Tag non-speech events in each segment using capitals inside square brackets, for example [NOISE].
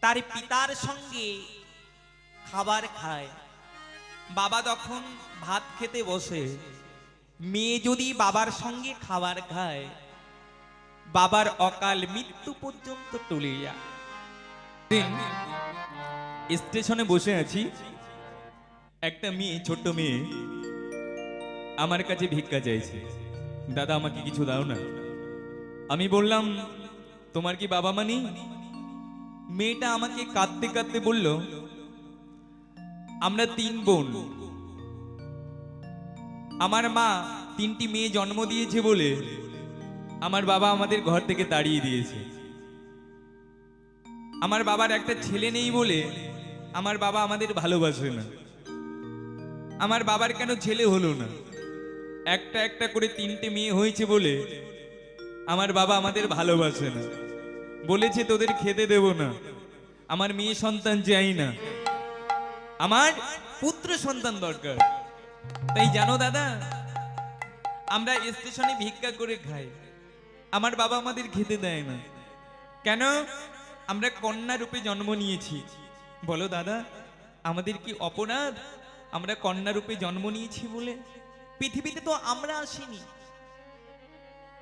তার পিতার সঙ্গে খাবার খায়। বাবা তখন ভাত খেতে বসে। মেয়ে যদি বাবার সঙ্গে খাবার খায়, বাবার অকাল মৃত্যু পর্যন্ত টলে যায়। স্টেশনে বসে আছি। একটা মেয়ে, ছোট্ট মেয়ে, আমার কাছে ভিক্ষা চাইছে। দাদা, আমাকে কিছু দাও না। আমি বললাম, তোমার কি বাবা মা নেই? মেয়েটা আমাকে কাঁদতে কাঁদতে বলল, আমরা তিন বোন। আমার মা তিনটি মেয়ে জন্ম দিয়েছে বলে আমার বাবা আমাদের ঘর থেকে তাড়িয়ে দিয়েছে। আমার বাবার একটা ছেলে নেই বলে আমার বাবা আমাদের ভালোবাসে না। আমার বাবার কেন ছেলে হলো না? একটা একটা করে তিনটে মেয়ে হয়েছে বলে আমার বাবা আমাদের ভালোবাসে না। বলেছে তোদের খেতে দেব না। আমার মেয়ে সন্তান চাই না। আমার পুত্র সন্তান দরকার। তাই জানো দাদা, আমরা স্টেশনে ভিক্ষা করে খাই। আমার বাবা আমাদের খেতে দেয় না। কেন? আমরা কন্যা রূপে জন্ম নিয়েছি। বলো দাদা, আমাদের কি অপরাধ? আমরা কন্যা রূপে জন্ম নিয়েছি বলে? পৃথিবীতে তো আমরা আসিনি।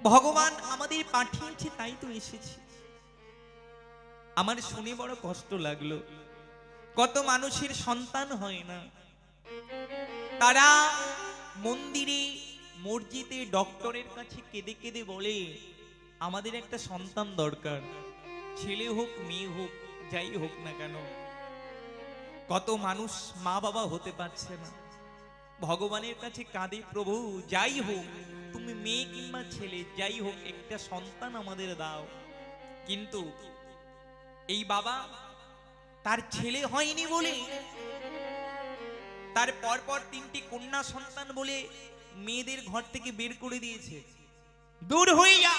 ভগবান আমাদের পাঠিয়েছে, তাই তো এসেছি। আমার শুনে বড় কষ্ট লাগল। কত মানুষের সন্তান হয় না। তারা মন্দিরে, মসজিদে, ডক্টরের কাছে কেঁদে কেঁদে বলে, আমাদের একটা সন্তান দরকার। ছেলে হোক, মেয়ে হোক, যাই হোক না কেন। কত মানুষ মা বাবা হতে পারছে না। ভগবানের কাছে কাঁদে, প্রভু, যাই হোক, তুমি মেয়ে কিংবা ছেলে, যাই হোক, একটা সন্তান আমাদের দাও। কিন্তু এই বাবা, তার ছেলে হয়নি বলে, তার পরপর তিনটি কন্যা সন্তান বলে মেয়েদের ঘর থেকে বের করে দিয়েছে। দূর হয়ে যা।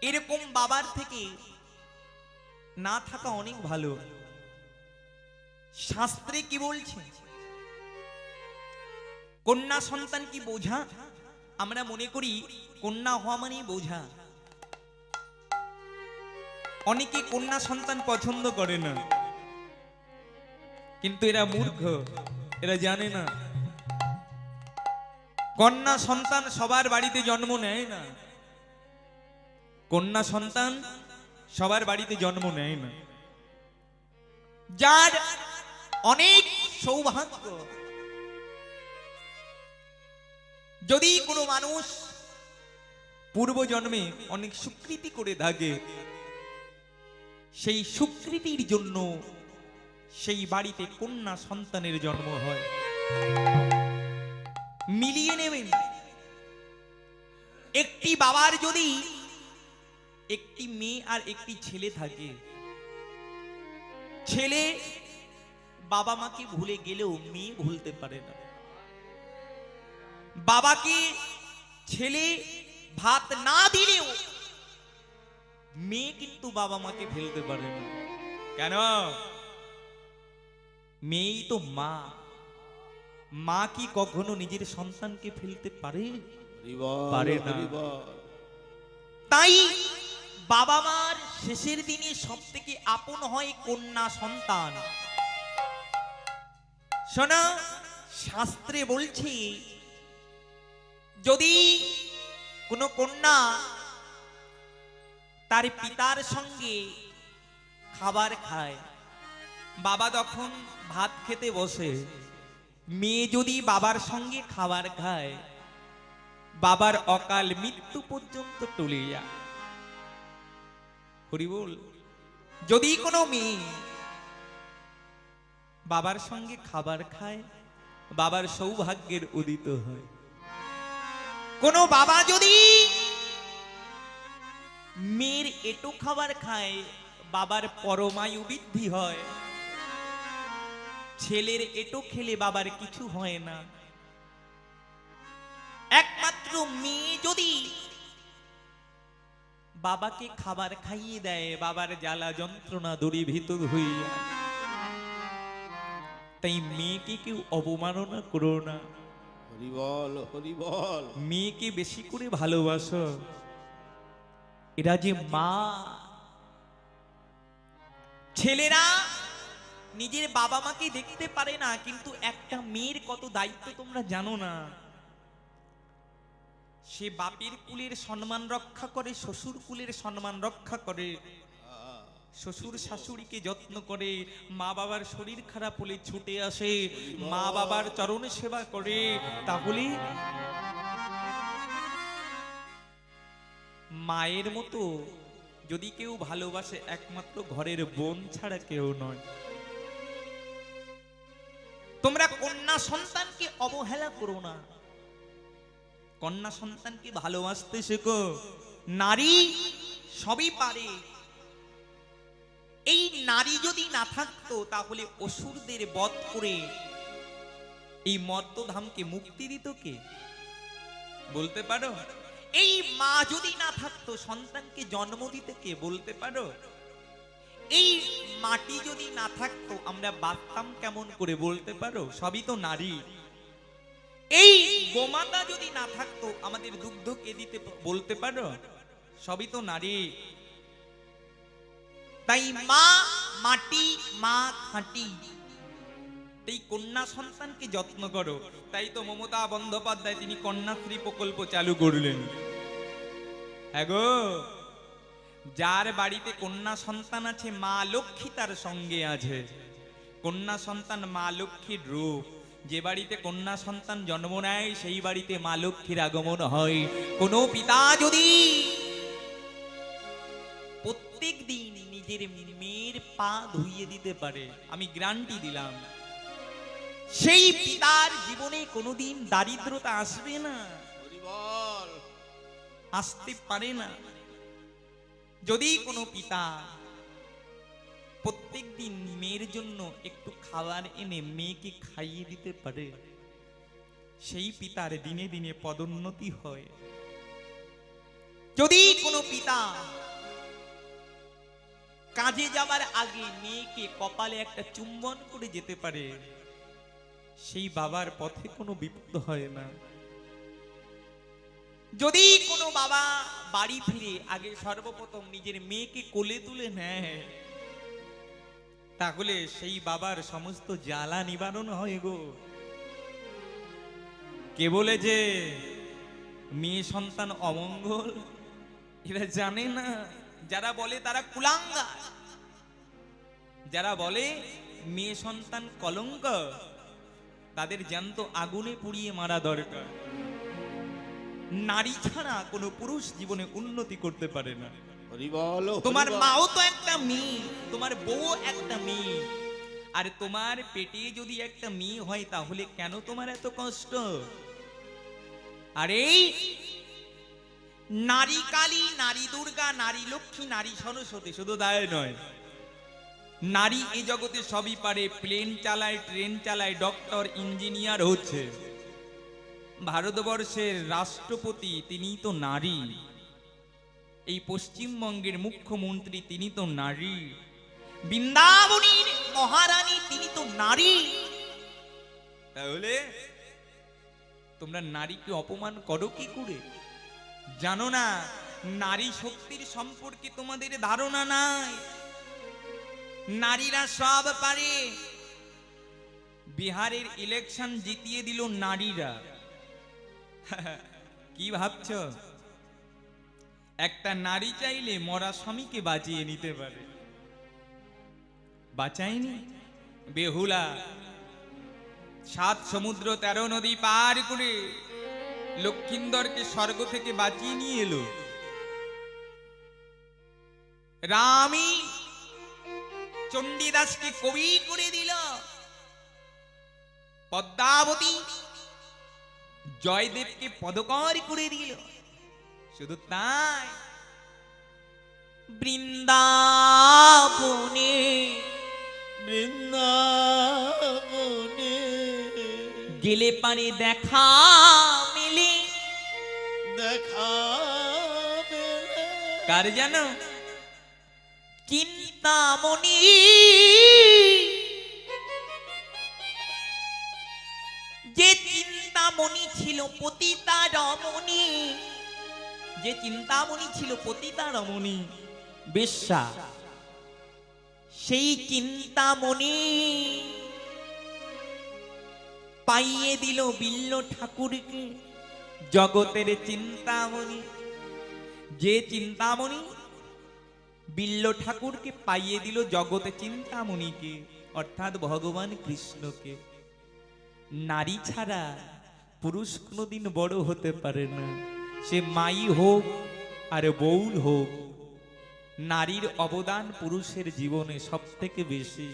এরকম বাবার থেকে না থাকা অনেক ভালো। শাস্ত্রে কি বলছে? কন্যা সন্তান কি বোঝা? আমরা মনে করি কন্যা হওয়া মানেই বোঝা। অনেকে কন্যা সন্তান পছন্দ করে না। কিন্তু এরা মূর্খ, এরা জানে না। কন্যা সন্তান সবার বাড়িতে জন্ম নেয় না। কন্যা সন্তান সবার বাড়িতে জন্ম নেয় না। যার অনেক সৌভাগ্য। যদি কোনো মানুষ পূর্ব জন্মে অনেক স্বীকৃতি করে থাকে সেই স্বীকৃতির জন্য সেই বাড়িতে কন্যা সন্তানের জন্ম হয়। মিলিয়ে নেবেন। একটি বাবার যদি একটি মেয়ে আর একটি ছেলে থাকে, ছেলে বাবা মাকে ভুলে গেলেও মেয়ে ভুলতে পারে না। বাবাকে ছেলে ভাত না দিলেও মেয়ে কিন্তু বাবা মাকে ফেলতে পারে না। কেন? মেয়েই তো মা। মা কি কখনো নিজের সন্তানকে ফেলতে পারে? পারে না। তাই বাবা মার শেষের দিনে সব থেকে আপন হয় কন্যা সন্তান। শোনা শাস্ত্রে বলছি যদি কোনো কন্যা তার পিতার সঙ্গে খাবার খায়। বাবা তখন ভাত খেতে বসে। মেয়ে যদি বাবার সঙ্গে খাবার খায়, বাবার অকাল মৃত্যু পর্যন্ত টলে যায়। যদি কোনো মেয়ে বাবার সঙ্গে খাবার খায়, বাবার সৌভাগ্যের উদিত হয়। কোনো বাবা যদি মেয়ের এটো খাবার খায়, বাবার পরমায়ু বৃদ্ধি হয়। ছেলের এটো খেলে বাবার কিছু হয় না। একমাত্র মেয়ে যদি বাবাকে খাবার খাইয়ে দেয়, বাবার জ্বালা যন্ত্রণা দূরীভূত হইয়া তাই মেয়েকে কেউ অবমাননা করো না। হরিবল হরিবল মেয়েকে বেশি করে ভালোবাসো। এরা যে মা। ছেলেরা নিজের বাবা মাকে দেখতে পারে না, কিন্তু একটা মেয়ের কত দায়িত্ব তোমরা জানো না। সে বাপের কুলের সম্মান রক্ষা করে, শ্বশুর কুলের সম্মান রক্ষা করে। শ্বশুর শাশুড়িকে যত্ন করে, মা বাবার শরীর খারাপ হলে ছুটে আসে, মা বাবার চরণ সেবা করে, তাহলে মায়ের মতো যদি কেউ ভালোবাসে একমাত্র ঘরের বোন ছাড়া কেউ নয়। তোমরা কন্যা সন্তানকে অবহেলা করো না। কন্যা সন্তানকে ভালোবাসতে শেখো। নারী সবই পারে। এই নারী যদি না থাকতো, তাহলে অসুরদের বধ করে এই মর্তধামকে মুক্তি দিত কে? বলতে পারো? এই মা যদি না থাকতো, সন্তানকে জন্ম দিতে কে? বলতে পারো? এই মাটি যদি না থাকতো, আমরা বাঁচতাম কেমন করে বলতে পারো? সবই তো নারী। এই গোমাতা যদি না থাকতো, আমাদের দুগ্ধ কে দিতে বলতে পারো? সবই তো নারী। তাই মা মাটি, মা খাঁটি। এই কন্যা সন্তানকে যত্ন করো। তাই তো মমতা বন্দ্যোপাধ্যায় তিনি কন্যাশ্রী প্রকল্প চালু করলেন। হ্যাঁ গো, যার বাড়িতে কন্যা সন্তান আছে, মা লক্ষ্মী তার সঙ্গে আছে। কন্যা সন্তান মা লক্ষ্মীর রূপ। যে বাড়িতে কন্যা সন্তান জন্ম নেয়, সেই বাড়িতে মা লক্ষ্মীর আগমন হয়। কোনো পিতা যদি নিজের মেয়ের পা ধুইয়ে দিতে পারে, আমি গ্রান্টি দিলাম। সেই পিতার জীবনে কোনোদিন দারিদ্রতা আসবে না। আসতে পারে না। যদি কোনো পিতা প্রত্যেক দিন মেয়ের জন্য একটু খাবার এনে মেয়েকে খাইয়ে দিতে পারে, সেই পিতার দিনে দিনে পদোন্নতি হয়। যদি কোনো পিতা কাজে যাবার আগে মেয়েকে কপালে একটা চুম্বন করে যেতে পারে। সেই বাবার পথে কোনো বিপদ হয় না। যদি কোনো বাবা বাড়ি ফিরে আগে সর্বপ্রথম নিজের মেয়েকে কোলে তুলে নেয়, তাহলে সেই বাবার সমস্ত জ্বালা নিবারণ হয় গো। কে বলে যে মেয়ে সন্তান অমঙ্গল? এরা জানে না। যারা বলে তারা কুলাঙ্গা যারা বলে মেয়ে সন্তান কলঙ্ক তাদের জ্যান্ত আগুনে পুড়িয়ে মারা দরকার। নারী ছাড়া কোনো পুরুষ জীবনে উন্নতি করতে পারে না। তোমার মাও তো একটা মেয়ে তোমার বউ একটা মেয়ে। আর তোমার পেটে যদি একটা মেয়ে হয় তাহলে কেন তোমার এত কষ্ট? আরে নারী কালী, নারী দুর্গা, নারী লক্ষ্মী, নারী সরস্বতী, শুধু দায় নয়। নারী এই জগতে সবই পারে প্লেন চালায় ট্রেন চালায় ডক্টর ইঞ্জিনিয়ার হচ্ছে। ভারতবর্ষের রাষ্ট্রপতি তিনি তো নারী। এই পশ্চিমবঙ্গের মুখ্যমন্ত্রী তিনি তো নারী। বৃন্দাবনীর মহারানী তিনি তো নারী। তাহলে তোমরা নারীকে অপমান করো কি করে? জানো না, নারী শক্তির সম্পর্কে তোমাদের ধারণা নাই। নারীরা সব পারে। বিহারের ইলেকশন জিতিয়ে দিল নারীরা। [LAUGHS] কি ভাবছ? একটা নারী চাইলে মরা স্বামীকে বাঁচিয়ে নিতে পারে। বাঁচায়নি? বেহুলা, সাত সমুদ্র তেরো নদী পার করে লক্ষিন্দরকে স্বর্গ থেকে বাঁচিয়ে নিয়ে এলো। রামই চণ্ডীদাসকে কবি করে দিল। পদ্মাবতী জয়দেবকে পদকর করে দিল। শুধু তাই বৃন্দাবনে বৃন্দাবনে গেলে পারে দেখা কার জানো? চিন্তামণি। যে চিন্তামণি ছিল পতিতা রমণী, যে চিন্তামণি ছিল পতিতা রমণী, বেশ্যা, সেই চিন্তামণি পাইয়ে দিল বিল্ল ঠাকুরকে। জগতের চিন্তামণি। যে চিন্তামণি বিল্ল ঠাকুরকে পাইয়ে দিল জগতে চিন্তামণিকে, অর্থাৎ ভগবান কৃষ্ণকে। নারী ছাড়া পুরুষ কোনোদিন বড় হতে পারে না। সে মাই হোক আর বউল হোক, নারীর অবদান পুরুষের জীবনে সব থেকে বেশি।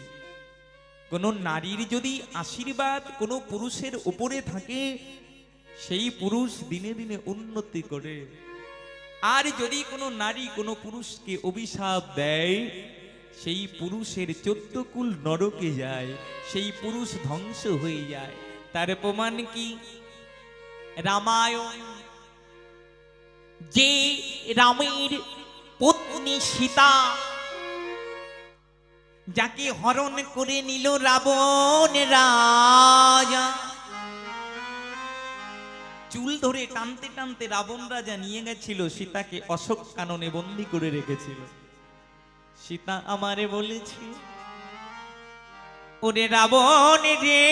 কোনো নারীর যদি আশীর্বাদ কোনো পুরুষের উপরে থাকে সেই পুরুষ দিনে দিনে উন্নতি করে। আর যদি কোনো নারী কোনো পুরুষকে অভিশাপ দেয়, সেই পুরুষের চোদ্দ কুল নরকে যায়, সেই পুরুষ ধ্বংস হয়ে যায়। তার প্রমাণ কি? রামায়ণ। যে রামের পত্নী সীতা, যাকে হরণ করে নিল রাবণ রাজা চুল ধরে টানতে টানতে রাবণ রাজা নিয়ে গেছিল সীতাকে অশোক কাননে বন্দি করে রেখেছিল। সীতা আমারে বলেছে ওরে রাবণ রে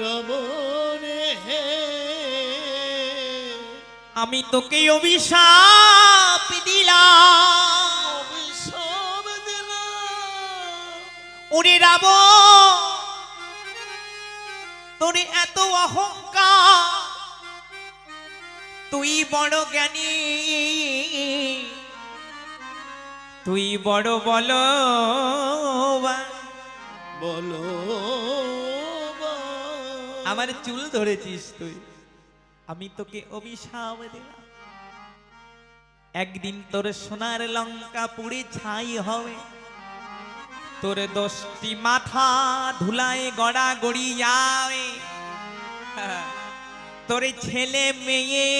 রমণে হে আমি তোকে অভিশাপ দিলাম। অভিশাপ দিলাম। ওরে রাবণ তোর এত অহংকার। তুই বড় জ্ঞানী। তুই বড় বল বলো। আমার চুল ধরেছিস তুই। আমি তোকে অভিশাপ দিলাম। একদিন তোর সোনার লঙ্কা পুড়ে ছাই হবে। তোর দশটি মাথা ধুলায় গড়া গড়ি যাবে তোর ছেলে মেয়ে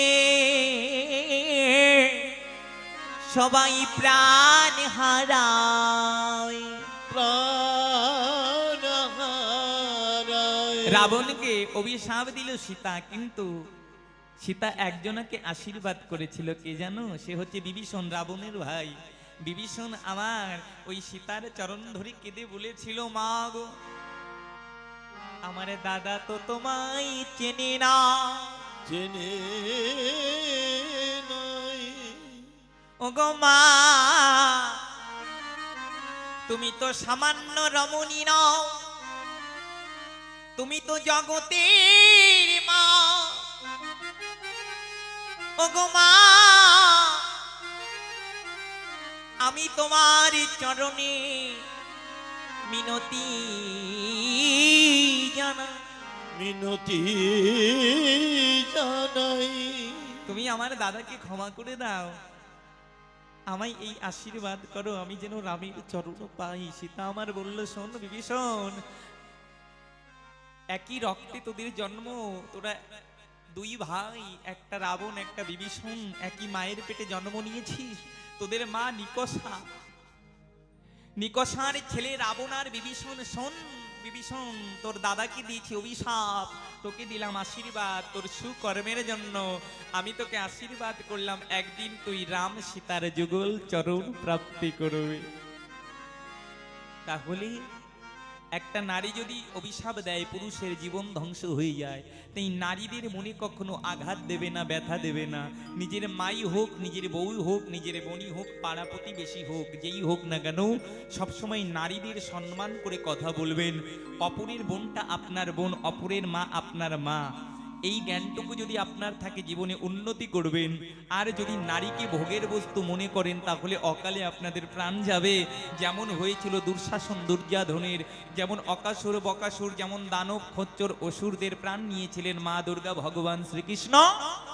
সবাই প্রাণ হারায়। রাবণকে অভিশাপ দিল সীতা কিন্তু সীতা একজনকে আশীর্বাদ করেছিল কে জানো? সে হচ্ছে বিভীষণ রাবণের ভাই। বিভীষণ আমার ওই সীতার চরণ ধরে কেঁদে বলেছিল মা গো আমার দাদা তো তোমায় চেনে না। চেনে নাই। ও গো মা তুমি তো সামান্য রমণী নও তুমি তো জগতের মা। ও গো মা আমি তোমার চরণে মিনতি জানা মিনতি জানাই। তুমি আমার দাদাকে ক্ষমা করে দাও। আমায় এই আশীর্বাদ করো আমি যেন রামের চরণ পাই। সীতা আমার বলল শোন বিভীষণ একই রক্তে তোদের জন্ম তোরা দুই ভাই, একটা রাবণ, একটা বিভীষণ, একই মায়ের পেটে জন্ম নিয়েছিস তোদের মা নিকষা। নিকষার ছেলে রাবণ আর বিভীষণ, শোন বিভীষণ, তোর দাদাকে দিয়েছি অভিশাপ, তোকে দিলাম আশীর্বাদ, তোর সুকর্মের জন্য। আমি তোকে আশীর্বাদ করলাম, একদিন তুই রাম সীতার যুগল চরণ প্রাপ্তি করবে। তাহলে একটা নারী যদি অভিশাপ দেয়, পুরুষের জীবন ধ্বংস হয়ে যায়। তাই নারীদের মনে কখনো আঘাত দেবে না, ব্যথা দেবে না। নিজের মাই হোক, নিজের বউ হোক, নিজের বনি হোক, পাড়া প্রতিবেশী হোক, যেই হোক না কেন, সবসময় নারীদের সম্মান করে কথা বলবেন। অপরের বোনটা আপনার বোন, অপরের মা আপনার মা। এই জ্ঞানটুকু যদি আপনার থাকে, জীবনে উন্নতি করবেন। আর যদি নারীকে ভোগের বস্তু মনে করেন, তাহলে অকালে আপনাদের প্রাণ যাবে। যেমন হয়েছিল দুঃশাসন দুর্যাধনের, যেমন অকাসুর বকাসুর, যেমন দানব খচ্চর অসুরদের প্রাণ নিয়েছিলেন মা দুর্গা ভগবান শ্রীকৃষ্ণ,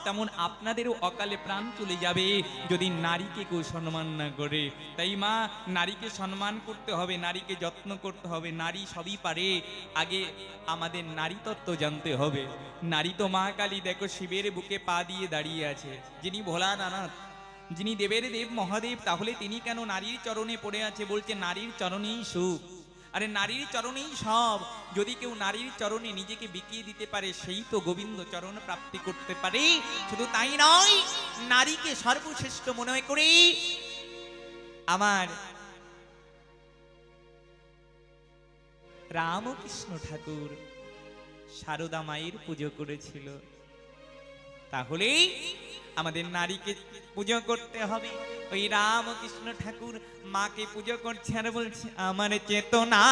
তেমন আপনাদেরও অকালে প্রাণ চলে যাবে যদি নারীকে কেউ সম্মান না করে। তাই মা, নারীকে সম্মান করতে হবে, নারীকে যত্ন করতে হবে, নারী সবই পারে। আগে আমাদের নারী তত্ত্ব জানতে হবে। নারী তো মা কালী দেখো শিবের বুকে পা দিয়ে দাঁড়িয়ে আছে। যিনি ভোলানাথ, যিনি দেবের দেব মহাদেব, তাহলে তিনি কেন নারীর চরণে পড়ে আছে? বলছে, নারীর চরণেই সুখ। আরে নারীর চরণেই সব। যদি কেউ নারীর চরণে নিজেকে বিকিয়ে দিতে পারে, সেই তো গোবিন্দ চরণ প্রাপ্তি করতে পারে। শুধু তাই নয়, নারীকে সর্বশ্রেষ্ঠ মনে করে আমার রামকৃষ্ণ ঠাকুর সারদা মায়ের পুজো করেছিল। তাহলে আমাদের নারীকে পুজো করতে হবে। ওই রামকৃষ্ণ ঠাকুর মাকে পুজো করছে আর বলছে, আমার চেতনা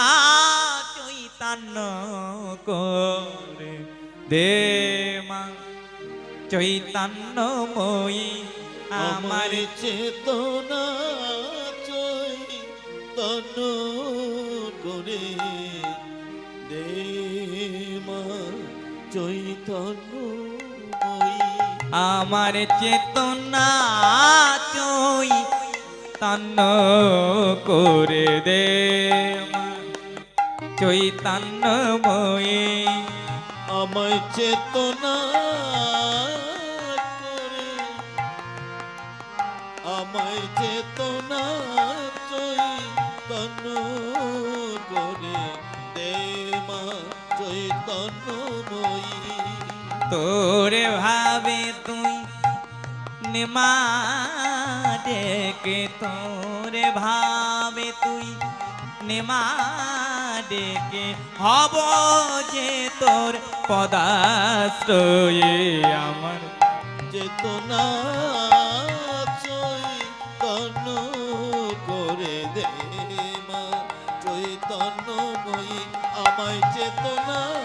চৈতন্য করে দে মা। চৈতন্যময়ী, আমার আমার চেতনা চৈতন্য করে চৈতন্য আমার চেতনা চই তন্ন করে দে। মা, চৈতন্যময়ী। আমায় চেতনা আমায় চেতনা চৈতন্যময়ী তোরে ভাবে তুই নিমা ডেকে তোরে ভাবে তুই নিমা ডেকে হব যে তোর পদাশ্রয়ে আমার চেতনা।